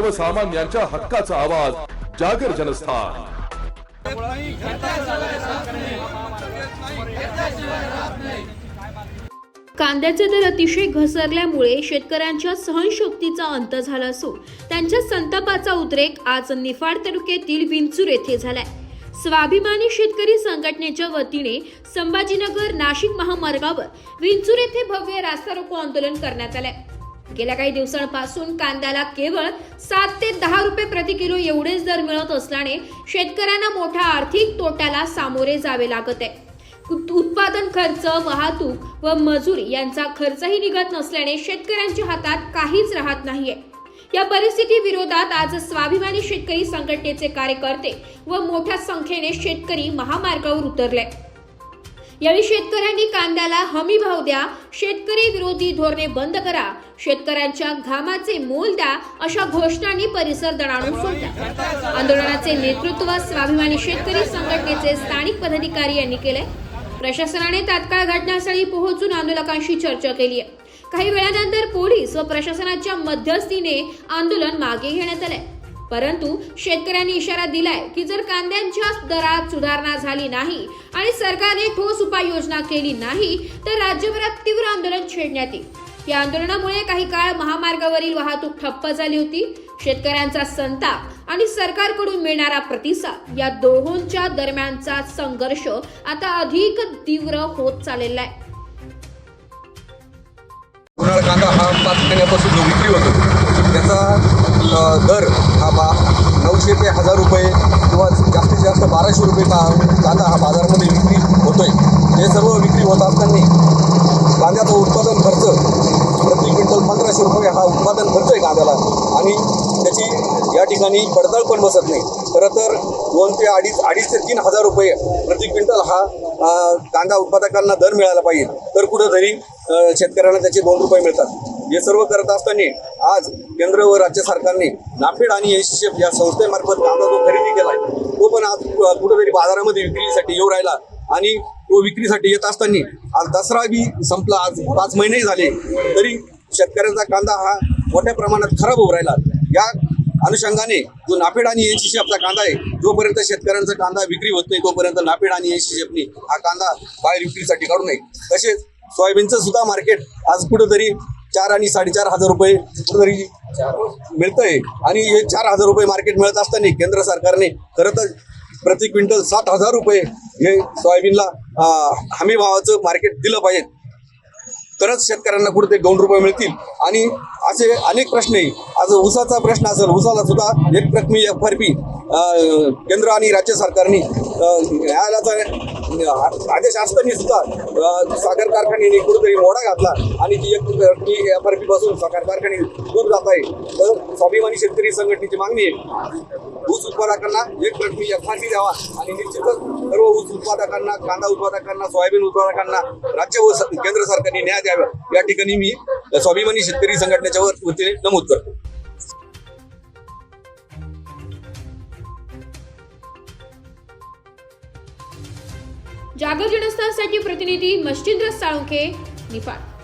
सर्वसामान्यांच्या हक्काचा आवाज जागर जनस्थान. कांद्याचे दर अतिशय घसरल्यामुळे शेतकऱ्यांच्या सहनशक्तीचा अंत झाला असून त्यांच्या संतापाचा उद्रेक आज निफाड तालुक्यातील विंचूर येथे झालाय. स्वाभिमानी शेतकरी संघटनेच्या वतीने संभाजीनगर नाशिक महामार्गावर विंचूर येथे भव्य रास्ता रोको आंदोलन करण्यात आलंय. गेल्या काही दिवसांपासून कांद्याला केवळ सात ते दहा रुपये प्रति किलो एवढेच दर मिळत असल्याने शेतकऱ्यांना मोठ्या आर्थिक तोट्याला सामोरे जावे लागत आहे. उत्पादन खर्च वाहतूक व मजूर यांचा खर्चही निघत नसल्याने शेतकऱ्यांच्या हातात काहीच राहत नाहीये. या परिस्थिती विरोधात आज स्वाभिमानी शेतकरी संघटनेचे कार्यकर्ते व मोठ्या संख्येने शेतकरी महामार्गावर उतरले. यावेळी शेतकऱ्यांनी कांद्याला हमी भाव द्या शेतकरी विरोधी धोरणे बंद करा शेतकऱ्यांच्या घामाचे मोल द्या अशा घोषणांनी परिसर दणाणून सोडला. आंदोलनाचे नेतृत्व स्वाभिमानी शेतकरी संघटनेचे स्थानिक पदाधिकारी यांनी केले. प्रशासनाने तात्काळ घटनास्थळी पोहोचून आंदोलकांशी चर्चा केली आहे. काही वेळानंतर पोलीस व प्रशासनाच्या मध्यस्थीने आंदोलन मागे घेण्यात आले परंतु शेतकऱ्यांनी इशारा दिलाय की जर कांद्यांच्या दरात सुधारणा झाली नाही आणि सरकारने ठोस उपाययोजना केली नाही तर राज्यभरात तीव्र आंदोलन छेडण्यात येईल. या आंदोलनामुळे काही काळ महामार्गावरील वाहतूक ठप्प झाली होती शेतकऱ्यांचा संताप आणि सरकारकडून मिळणारा प्रतिसाद या दोहोंच्या दरम्यानचा संघर्ष आता अधिक तीव्र होत चाललेला आहे. कांदा हा पाच महिन्यापासून जो विक्री होतो. त्याचा दर हा बा नऊशे ते हजार रुपये किंवा जास्तीत जास्त बाराशे रुपये का कांदा हा बाजारामध्ये विक्री होतो आहे हे सर्व विक्री होत असताना कांद्याचं उत्पादन खर्च प्रति क्विंटल पंधराशे रुपये हा उत्पादन खर्च आहे कांद्याला. आणि त्याची या ठिकाणी पडताळ पण बसत नाही. खरं तर दोन ते अडीच अडीच ते तीन हजार रुपये प्रति क्विंटल हा कांदा उत्पादकांना दर मिळाला पाहिजे. तर कुठंतरी शेतकऱ्यांना त्याचे दोन रुपये मिळतात. हे सर्व करत असताना आज केंद्र व राज्य सरकारने नाफेड आणि एसीसीएफ या संस्थेमार्फत कांदा जो खरेदी केलाय तो पण आज कुठेतरी बाजारामध्ये विक्रीसाठी येऊ राहिला आणि तो विक्रीसाठी येत असताना आज दसरा बी संपला. आज पाच महिनेही झाले तरी शेतकऱ्यांचा कांदा हा मोठ्या प्रमाणात खराब होऊ राहिला. या अनुषंगाने जो नाफेड आणि एनसीसीएफचा कांदा आहे जोपर्यंत शेतकऱ्यांचा कांदा विक्री होत नाही तोपर्यंत नाफेड आणि एनसीसीएफने हा कांदा बाहेर विक्रीसाठी काढू नये. तसेच सोयाबीनचं सुद्धा मार्केट आज कुठंतरी चार आणि साडेचार हजार रुपये कुठंतरी मिळतंय. आणि हे चार हजार रुपये मार्केट मिळत असताना केंद्र सरकारने खरं तर प्रति क्विंटल सात हजार रुपये हे सोयाबीनला हमी भावाचं मार्केट दिलं पाहिजे. तरच शेतकऱ्यांना कुठे दोन रुपये मिळतील. आणि असे अनेक प्रश्न आहे. आज ऊसाचा प्रश्न असेल ऊसाला सुद्धा एक रकमी एफ आर पी केंद्र आणि राज्य सरकारने न्यायालयाचा आदेश असताना सुद्धा साखर कारखान्याने कुठेतरी मोडा घातला आणि ती एक रकमी एफ आर पी पासून साखर कारखाने दूर जात आहे. तर स्वाभिमानी शेतकरी संघटनेची मागणी आहे ऊस उत्पादकांना एक रकमी एफ आर पी द्यावा आणि निश्चितच सर्व ऊस उत्पादकांना कांदा उत्पादकांना सोयाबीन उत्पादकांना राज्य व केंद्र सरकारने न्याय द्यावा. या ठिकाणी मी स्वाभिमानी शेतकरी संघटनेच्या वतीने नमूद करतो. जागर जनस्थानसाठी प्रतिनिधी मच्छिंद्र साळुंखे निफाड